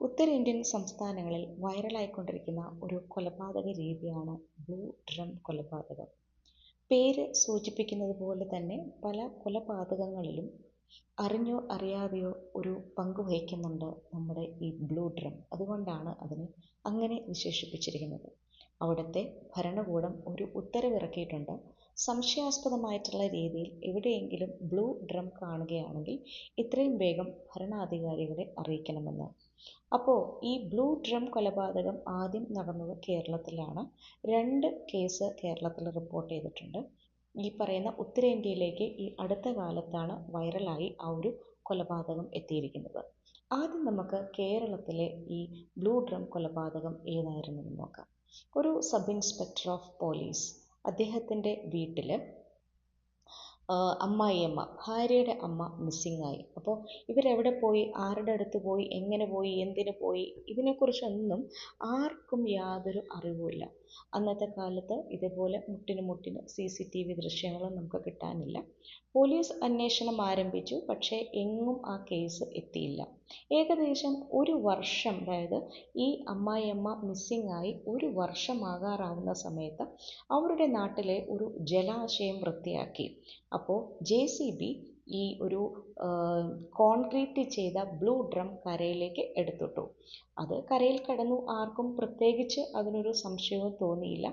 ഉത്തരേന്ത്യൻ സംസ്ഥാനങ്ങളിൽ വൈറലായിക്കൊണ്ടിരിക്കുന്ന ഒരു കൊലപാതക രീതിയാണ് ബ്ലൂ ഡ്രം കൊലപാതകം. പേര് സൂചിപ്പിക്കുന്നത് പോലെ തന്നെ പല കൊലപാതകങ്ങളിലും അറിഞ്ഞോ അറിയാതെയോ ഒരു പങ്ക് വഹിക്കുന്നുണ്ട് നമ്മുടെ ഈ ബ്ലൂ ഡ്രം. അതുകൊണ്ടാണ് അതിനെ അങ്ങനെ വിശേഷിപ്പിച്ചിരിക്കുന്നത്. അവിടുത്തെ ഭരണകൂടം ഒരു ഉത്തരവിറക്കിയിട്ടുണ്ട്. സംശയാസ്പദമായിട്ടുള്ള രീതിയിൽ എവിടെയെങ്കിലും ബ്ലൂ ഡ്രം കാണുകയാണെങ്കിൽ എത്രയും വേഗം ഭരണാധികാരികളെ അറിയിക്കണമെന്ന്. അപ്പോൾ ഈ ബ്ലൂ ഡ്രം കൊലപാതകം ആദ്യം നടന്നത് കേരളത്തിലാണ്. രണ്ട് കേസ് കേരളത്തിൽ റിപ്പോർട്ട് ചെയ്തിട്ടുണ്ട്. ഈ പറയുന്ന ഉത്തരേന്ത്യയിലേക്ക് ഈ അടുത്ത കാലത്താണ് വൈറലായി ആ ഒരു കൊലപാതകം എത്തിയിരിക്കുന്നത്. ആദ്യം നമുക്ക് കേരളത്തിലെ ഈ ബ്ലൂ ഡ്രം കൊലപാതകം ഏതായിരുന്നു എന്ന് നോക്കാം. ഒരു സബ് ഇൻസ്പെക്ടർ ഓഫ് പോലീസ് അദ്ദേഹത്തിന്റെ വീട്ടിൽ അമ്മായിയമ്മ ഭാര്യയുടെ അമ്മ മിസ്സിംഗ് ആയി. അപ്പോൾ ഇവരെവിടെ പോയി? ആരുടെ അടുത്ത് പോയി? എങ്ങനെ പോയി? എന്തിന് പോയി? ഇതിനെക്കുറിച്ചൊന്നും ആർക്കും യാതൊരു അറിവുമില്ല അന്നത്തെ കാലത്ത് ഇതേപോലെ മുട്ടിന് മുട്ടിന് സി സി ടി വി ദൃശ്യങ്ങളും നമുക്ക് കിട്ടാനില്ല. പോലീസ് അന്വേഷണം ആരംഭിച്ചു പക്ഷേ എങ്ങും ആ കേസ് എത്തിയില്ല. ഏകദേശം ഒരു വർഷം അതായത് ഈ അമ്മായിയമ്മ മിസ്സിംഗ് ആയി ഒരു വർഷമാകാറാവുന്ന സമയത്ത് അവരുടെ നാട്ടിലെ ഒരു ജലാശയം വൃത്തിയാക്കി. അപ്പോൾ ജെ സി ബി ഈ ഒരു കോൺക്രീറ്റ് ചെയ്ത ബ്ലൂ ഡ്രം കരയിലേക്ക് എടുത്തിട്ടു. അത് കരയിൽ കിടന്നു ആർക്കും പ്രത്യേകിച്ച് അതിനൊരു സംശയവും തോന്നിയില്ല.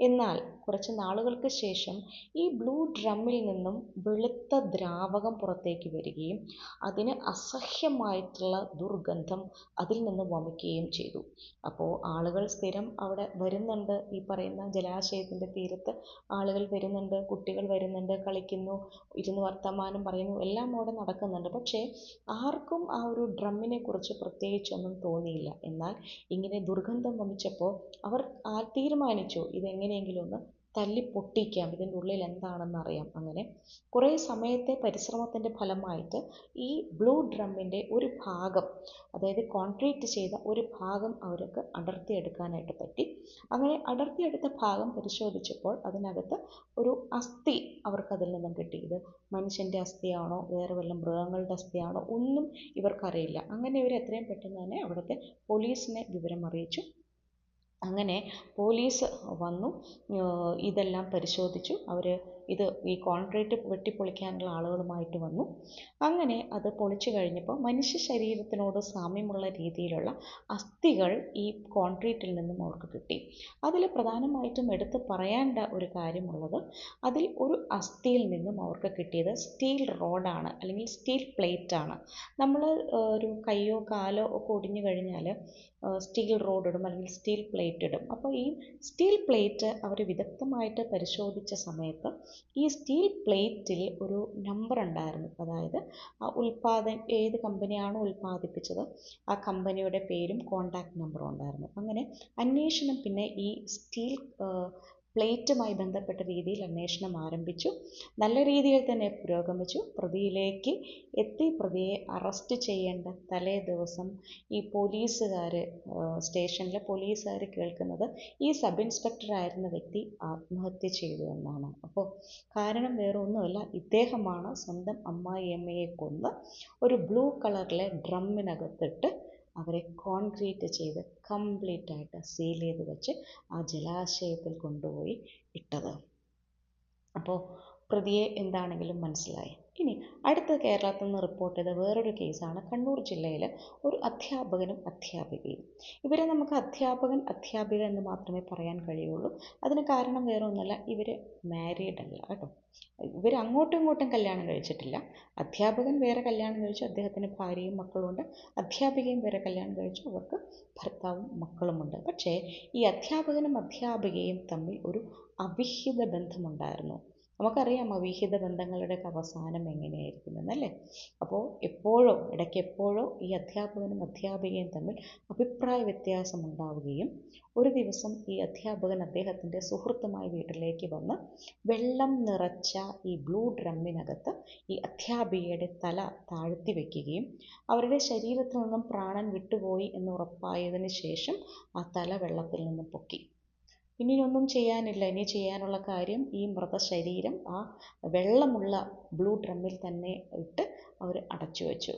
എന്നാൽ കുറച്ച് നാളുകൾക്ക് ശേഷം ഈ ബ്ലൂ ഡ്രമ്മിൽ നിന്നും വെളുത്ത ദ്രാവകം പുറത്തേക്ക് വരികയും അതിന് അസഹ്യമായിട്ടുള്ള ദുർഗന്ധം അതിൽ നിന്ന് വമിക്കുകയും ചെയ്തു. അപ്പോൾ ആളുകൾ സ്ഥിരം അവിടെ വരുന്നുണ്ട്. ഈ പറയുന്ന ജലാശയത്തിന്റെ തീരത്ത് ആളുകൾ വരുന്നുണ്ട് കുട്ടികൾ വരുന്നുണ്ട് കളിക്കുന്നു ഇരുന്ന് വർത്തമാനം പറയുന്നു. എല്ലാം അവിടെ നടക്കുന്നുണ്ട്. പക്ഷേ ആർക്കും ആ ഒരു ഡ്രമ്മിനെ കുറിച്ച് പ്രത്യേകിച്ചൊന്നും തോന്നിയില്ല. എന്നാൽ ഇങ്ങനെ ദുർഗന്ധം വമിച്ചപ്പോൾ അവർ തീരുമാനിച്ചു ഇതെങ്ങനെയെങ്കിലും ഒന്ന് തല്ലി പൊട്ടിക്കാം. ഇതിന്റെ ഉള്ളിൽ എന്താണെന്ന് അറിയാം അങ്ങനെ. കുറേ സമയത്തെ പരിശ്രമത്തിന്റെ ഫലമായിട്ട് ഈ ബ്ലൂ ഡ്രമ്മിന്റെ ഒരു ഭാഗം അതായത് കോൺക്രീറ്റ് ചെയ്ത ഒരു ഭാഗം അവർക്ക് അടർത്തിയെടുക്കാനായിട്ട് പറ്റി. അങ്ങനെ അടർത്തിയെടുത്ത ഭാഗം പരിശോധിച്ചപ്പോൾ അതിനകത്ത് ഒരു അസ്ഥി അവർക്ക് അതിൽ നിന്നും കിട്ടി ഇത് മനുഷ്യന്റെ അസ്ഥിയാണോ? വേറെ വല്ല മൃഗങ്ങളുടെ അസ്ഥിയാണോ? ഒന്നും ഇവർക്കറിയില്ല. അങ്ങനെ ഇവർ എത്രയും പെട്ടെന്ന് തന്നെ അവിടുത്തെ പോലീസിനെ വിവരം അറിയിച്ചു അങ്ങനെ പോലീസ് വന്നു ഇതെല്ലാം പരിശോധിച്ചു. അവർ ഇത് ഈ കോൺക്രീറ്റ് വെട്ടിപ്പൊളിക്കാനുള്ള ആളുകളുമായിട്ട് വന്നു. അങ്ങനെ അത് പൊളിച്ചു കഴിഞ്ഞപ്പോൾ മനുഷ്യ ശരീരത്തിനോട് സാമ്യമുള്ള രീതിയിലുള്ള അസ്ഥികൾ ഈ കോൺക്രീറ്റിൽ നിന്നും അവർക്ക് കിട്ടി. അതിൽ പ്രധാനമായിട്ടും എടുത്ത് പറയേണ്ട ഒരു കാര്യമുള്ളത് അതിൽ ഒരു അസ്ഥിയിൽ നിന്നും അവർക്ക് കിട്ടിയത് സ്റ്റീൽ റോഡാണ് അല്ലെങ്കിൽ സ്റ്റീൽ പ്ലേറ്റാണ്. നമ്മൾ ഒരു കയ്യോ കാലോ ഒക്കെ ഒടിഞ്ഞു കഴിഞ്ഞാൽ സ്റ്റീൽ റോഡ് ഇടും അല്ലെങ്കിൽ സ്റ്റീൽ പ്ലേറ്റ് ഇടും അപ്പോൾ ഈ സ്റ്റീൽ പ്ലേറ്റ് അവർ വിദഗ്ധമായിട്ട് പരിശോധിച്ച സമയത്ത് ഈ സ്റ്റീൽ പ്ലേറ്റിൽ ഒരു നമ്പർ ഉണ്ടായിരുന്നു. അതായത് ആ ഉൽപ്പാദൻ ഏത് കമ്പനിയാണ് ഉൽപ്പാദിപ്പിച്ചത് ആ കമ്പനിയുടെ പേരും കോൺടാക്ട് നമ്പറും ഉണ്ടായിരുന്നു. അങ്ങനെ അന്വേഷണം പിന്നെ ഈ സ്റ്റീൽ പ്ലേറ്റുമായി ബന്ധപ്പെട്ട രീതിയിൽ അന്വേഷണം ആരംഭിച്ചു. നല്ല രീതിയിൽ തന്നെ പുരോഗമിച്ചു പ്രതിയിലേക്ക് എത്തി പ്രതിയെ അറസ്റ്റ് ചെയ്യേണ്ട തലേ ദിവസം ഈ പോലീസുകാർ സ്റ്റേഷനിലെ പോലീസുകാർ കേൾക്കുന്നത് ഈ സബ് ഇൻസ്പെക്ടർ ആയിരുന്ന വ്യക്തി ആത്മഹത്യ ചെയ്തു എന്നാണ്. അപ്പോൾ കാരണം വേറെ ഒന്നുമല്ല ഇദ്ദേഹമാണ് സ്വന്തം അമ്മായിയമ്മയെ കൊന്ന് ഒരു ബ്ലൂ കളറിലെ ഡ്രമ്മിനകത്തിട്ട് അവരെ കോൺക്രീറ്റ് ചെയ്ത് കംപ്ലീറ്റ് ആയിട്ട് സീൽ ചെയ്ത് വെച്ച് ആ ജലാശയത്തിൽ കൊണ്ടുപോയി ഇട്ടത്. അപ്പോൾ പ്രതിയെ എന്താണെങ്കിലും മനസ്സിലായി. ഇനി അടുത്ത കേരളത്തിൽ നിന്ന് റിപ്പോർട്ട് ചെയ്ത വേറൊരു കേസാണ് കണ്ണൂർ ജില്ലയിൽ ഒരു അധ്യാപകനും അധ്യാപികയും. ഇവരെ നമുക്ക് അധ്യാപകൻ അധ്യാപിക എന്ന് മാത്രമേ പറയാൻ കഴിയുള്ളൂ. അതിന് കാരണം വേറെ ഒന്നുമല്ല ഇവർ മാരീഡ് അല്ല കേട്ടോ. ഇവർ അങ്ങോട്ടും ഇങ്ങോട്ടും കല്യാണം കഴിച്ചിട്ടില്ല. അധ്യാപകൻ വേറെ കല്യാണം കഴിച്ചു അദ്ദേഹത്തിന് ഭാര്യയും മക്കളുമുണ്ട് അധ്യാപികയും വേറെ കല്യാണം കഴിച്ചു അവർക്ക് ഭർത്താവും മക്കളുമുണ്ട് പക്ഷേ ഈ അധ്യാപകനും അധ്യാപികയും തമ്മിൽ ഒരു അവിഹിത ബന്ധമുണ്ടായിരുന്നു. നമുക്കറിയാം അവിഹിത ബന്ധങ്ങളുടെയൊക്കെ അവസാനം എങ്ങനെയായിരിക്കും എന്നല്ലേ? അപ്പോൾ എപ്പോഴോ ഇടയ്ക്ക് എപ്പോഴോ ഈ അധ്യാപകനും അധ്യാപികയും തമ്മിൽ അഭിപ്രായ വ്യത്യാസം ഉണ്ടാവുകയും ഒരു ദിവസം ഈ അധ്യാപകൻ അദ്ദേഹത്തിന്റെ സുഹൃത്തുമായി വീട്ടിലേക്ക് വന്ന് വെള്ളം നിറച്ച ഈ ബ്ലൂ ഡ്രമ്മിനകത്ത് ഈ അധ്യാപികയുടെ തല താഴ്ത്തി വയ്ക്കുകയും അവരുടെ ശരീരത്തിൽ നിന്നും പ്രാണൻ വിട്ടുപോയി എന്ന് ഉറപ്പായതിന് ശേഷം ആ തല വെള്ളത്തിൽ നിന്നും പൊക്കി. ഇനി ഒന്നും ചെയ്യാനില്ല. ഇനി ചെയ്യാനുള്ള കാര്യം ഈ മൃതശരീരം ആ വെള്ളമുള്ള ബ്ലൂ ഡ്രമ്മിൽ തന്നെ ഇട്ട് അവർ അടച്ചു വെച്ചു.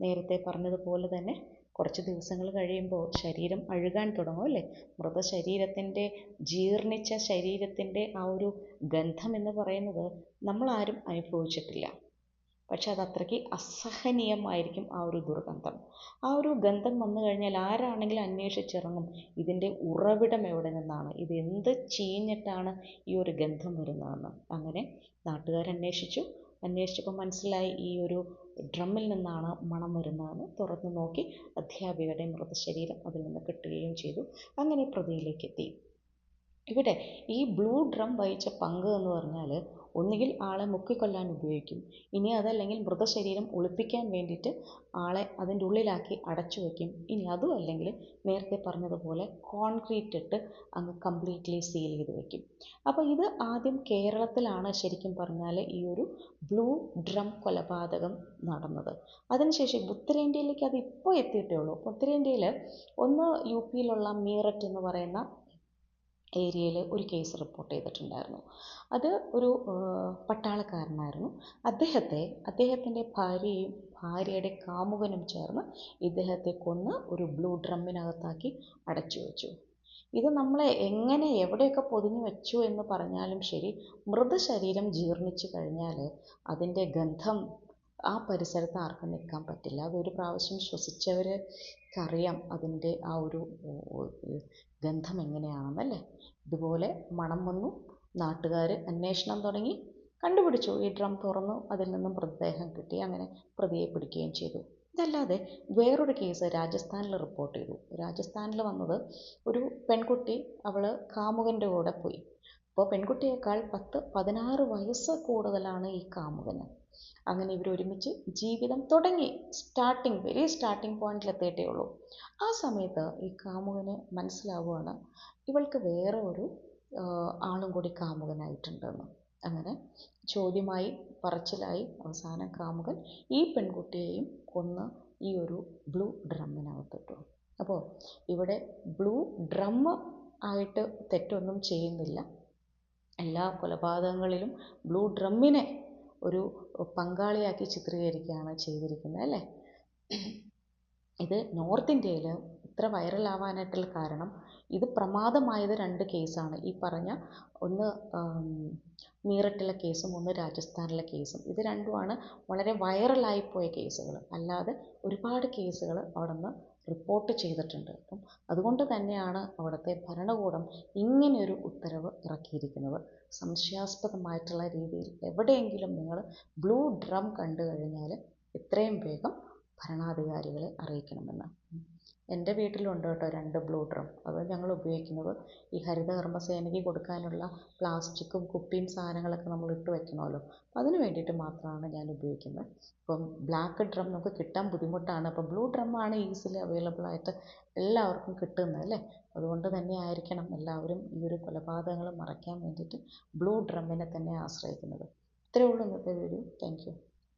നേരത്തെ പറഞ്ഞതുപോലെ തന്നെ കുറച്ച് ദിവസങ്ങൾ കഴിയുമ്പോൾ ശരീരം അഴുകാൻ തുടങ്ങും അല്ലേ? മൃതശരീരത്തിന്റെ ജീർണിച്ച ശരീരത്തിന്റെ ആ ഒരു ഗന്ധം എന്ന് പറയുന്നത് നമ്മളാരും അനുഭവിച്ചിട്ടില്ല. പക്ഷെ അത് അത്രയ്ക്ക് അസഹനീയമായിരിക്കും ആ ഒരു ദുർഗന്ധം. ആ ഒരു ഗന്ധം വന്നു കഴിഞ്ഞാൽ ആരാണെങ്കിലും അന്വേഷിച്ചിറങ്ങും. ഇതിന്റെ ഉറവിടം എവിടെ നിന്നാണ്? ഇത് എന്ത് ചീഞ്ഞിട്ടാണ് ഈ ഒരു ഗന്ധം വരുന്നതെന്ന്. അങ്ങനെ നാട്ടുകാർ അന്വേഷിച്ചു. അന്വേഷിച്ചപ്പോൾ മനസ്സിലായി ഈ ഒരു ഡ്രമ്മിൽ നിന്നാണ് മണം വരുന്നതെന്ന്. തുറന്നു നോക്കി അധ്യാപികയുടെ മൃതശരീരം അതിൽ നിന്ന് കിട്ടുകയും ചെയ്തു. അങ്ങനെ പ്രതിയിലേക്ക് എത്തി ഇവിടെ ഈ ബ്ലൂ ഡ്രം വഹിച്ച പങ്ക് എന്ന് പറഞ്ഞാൽ ഒന്നുകിൽ ആളെ മുക്കിക്കൊല്ലാൻ ഉപയോഗിക്കും. ഇനി അതല്ലെങ്കിൽ മൃതശരീരം ഒളിപ്പിക്കാൻ വേണ്ടിയിട്ട് ആളെ അതിന്റെ ഉള്ളിലാക്കി അടച്ചു വയ്ക്കും. ഇനി അതും അല്ലെങ്കിൽ നേരത്തെ പറഞ്ഞതുപോലെ കോൺക്രീറ്റ് ഇട്ട് അങ്ങ് കംപ്ലീറ്റ്ലി സീൽ ചെയ്ത് വയ്ക്കും. അപ്പോൾ ഇത് ആദ്യം കേരളത്തിലാണ് ശരിക്കും പറഞ്ഞാൽ ഈ ഒരു ബ്ലൂ ഡ്രം കൊലപാതകം നടന്നത്. അതിനുശേഷം ഉത്തരേന്ത്യയിലേക്ക് അത് ഇപ്പോൾ എത്തിയിട്ടേ ഉള്ളൂ. ഉത്തരേന്ത്യയിൽ ഒന്ന് യു പിയിലുള്ള മീററ്റ് എന്ന് പറയുന്ന ഏരിയയിൽ ഒരു കേസ് റിപ്പോർട്ട് ചെയ്തിട്ടുണ്ടായിരുന്നു. അത് ഒരു പട്ടാളക്കാരനായിരുന്നു. അദ്ദേഹത്തെ അദ്ദേഹത്തിന്റെ ഭാര്യയും ഭാര്യയുടെ കാമുകനും ചേർന്ന് ഇദ്ദേഹത്തെ കൊന്ന് ഒരു ബ്ലൂ ഡ്രമ്മിനകത്താക്കി അടച്ചു വെച്ചു. ഇത് നമ്മളെ എങ്ങനെ എവിടെയൊക്കെ പൊതിഞ്ഞു വെച്ചു എന്ന് പറഞ്ഞാലും ശരി മൃതശരീരം ജീർണിച്ചു കഴിഞ്ഞാൽ അതിന്റെ ഗന്ധം ആ പരിസരത്ത് ആർക്കും നിൽക്കാൻ പറ്റില്ല. അതൊരു പ്രാവശ്യം ശ്വസിച്ചവർക്കറിയാം അതിന്റെ ആ ഒരു ഗന്ധം എങ്ങനെയാണെന്നല്ലേ ഇതുപോലെ മണം വന്നു നാട്ടുകാർ അന്വേഷണം തുടങ്ങി കണ്ടുപിടിച്ചു. ഈ ഡ്രം തുറന്നു അതിൽ നിന്നും മൃതദേഹം കിട്ടി അങ്ങനെ പ്രതിയെ പിടിക്കുകയും ചെയ്തു. ഇതല്ലാതെ വേറൊരു കേസ് രാജസ്ഥാനിൽ റിപ്പോർട്ട് ചെയ്തു. രാജസ്ഥാനിൽ വന്നത് ഒരു പെൺകുട്ടി അവൾ കാമുകന്റെ കൂടെ പോയി. അപ്പോൾ പെൺകുട്ടിയേക്കാൾ പത്ത് പതിനാറ് വയസ്സ് കൂടുതലാണ് ഈ കാമുകന്. അങ്ങനെ ഇവർ ഒരുമിച്ച് ജീവിതം തുടങ്ങി. സ്റ്റാർട്ടിങ് വെരി സ്റ്റാർട്ടിങ് പോയിന്റിൽ എത്തിയിട്ടേ ഉള്ളൂ. ആ സമയത്ത് ഈ കാമുകന് മനസ്സിലാവുകയാണ് ഇവൾക്ക് വേറെ ഒരു ആളും കൂടി കാമുകനായിട്ടുണ്ടെന്ന്. അങ്ങനെ ചോദ്യമായി പറച്ചിലായി അവസാനം കാമുകൻ ഈ പെൺകുട്ടിയെയും കൊന്ന് ഈ ഒരു ബ്ലൂ ഡ്രമ്മിനകത്തിട്ടു. അപ്പോൾ ഇവിടെ ബ്ലൂ ഡ്രം ആയിട്ട് തെറ്റൊന്നും ചെയ്യുന്നില്ല. എല്ലാ കൊലപാതകങ്ങളിലും ബ്ലൂ ഡ്രമ്മിനെ ഒരു പങ്കാളിയാക്കി ചിത്രീകരിക്കുകയാണ് ചെയ്തിരിക്കുന്നത് അല്ലേ? ഇത് നോർത്ത് ഇന്ത്യയിൽ ഇത്ര വൈറലാവാനായിട്ടുള്ള കാരണം ഇത് പ്രമാദമായത് രണ്ട് കേസാണ്. ഈ പറഞ്ഞ ഒന്ന് മീററ്റിലെ കേസും ഒന്ന് രാജസ്ഥാനിലെ കേസും. ഇത് രണ്ടുമാണ് വളരെ വൈറലായിപ്പോയ കേസുകൾ. അല്ലാതെ ഒരുപാട് കേസുകൾ അവിടെ നിന്ന് റിപ്പോർട്ട് ചെയ്തിട്ടുണ്ട്. അപ്പം അതുകൊണ്ട് തന്നെയാണ് അവിടുത്തെ ഭരണകൂടം ഇങ്ങനെയൊരു ഉത്തരവ് ഇറക്കിയിരിക്കുന്നത്. സംശയാസ്പദമായിട്ടുള്ള രീതിയിൽ എവിടെയെങ്കിലും നിങ്ങൾ ബ്ലൂ ഡ്രം കണ്ടു കഴിഞ്ഞാൽ എത്രയും വേഗം ഭരണാധികാരികളെ അറിയിക്കണമെന്ന്. എന്റെ വീട്ടിലുണ്ട് കേട്ടോ രണ്ട് ബ്ലൂ ഡ്രം. അത് ഞങ്ങൾ ഉപയോഗിക്കുന്നത് ഈ ഹരിതകർമ്മസേനയ്ക്ക് കൊടുക്കാനുള്ള പ്ലാസ്റ്റിക്കും കുപ്പിയും സാധനങ്ങളൊക്കെ നമ്മൾ ഇട്ട് വെക്കണമല്ലോ. അതിന് വേണ്ടിയിട്ട് മാത്രമാണ് ഞാൻ ഉപയോഗിക്കുന്നത്. ഇപ്പം ബ്ലാക്ക് ഡ്രം നമുക്ക് കിട്ടാൻ ബുദ്ധിമുട്ടാണ്. അപ്പം ബ്ലൂ ഡ്രമ്മാണ് ഈസിലി അവൈലബിൾ ആയിട്ട് എല്ലാവർക്കും കിട്ടുന്നത് അല്ലേ? അതുകൊണ്ട് തന്നെ ആയിരിക്കണം എല്ലാവരും ഈ ഒരു കൊലപാതകങ്ങൾ മറയ്ക്കാൻ വേണ്ടിയിട്ട് ബ്ലൂ ഡ്രമ്മിനെ തന്നെ ആശ്രയിക്കുന്നത്. ഇത്രയേ ഉള്ളൂ ഇന്നത്തെ വീഡിയോ. Thank you.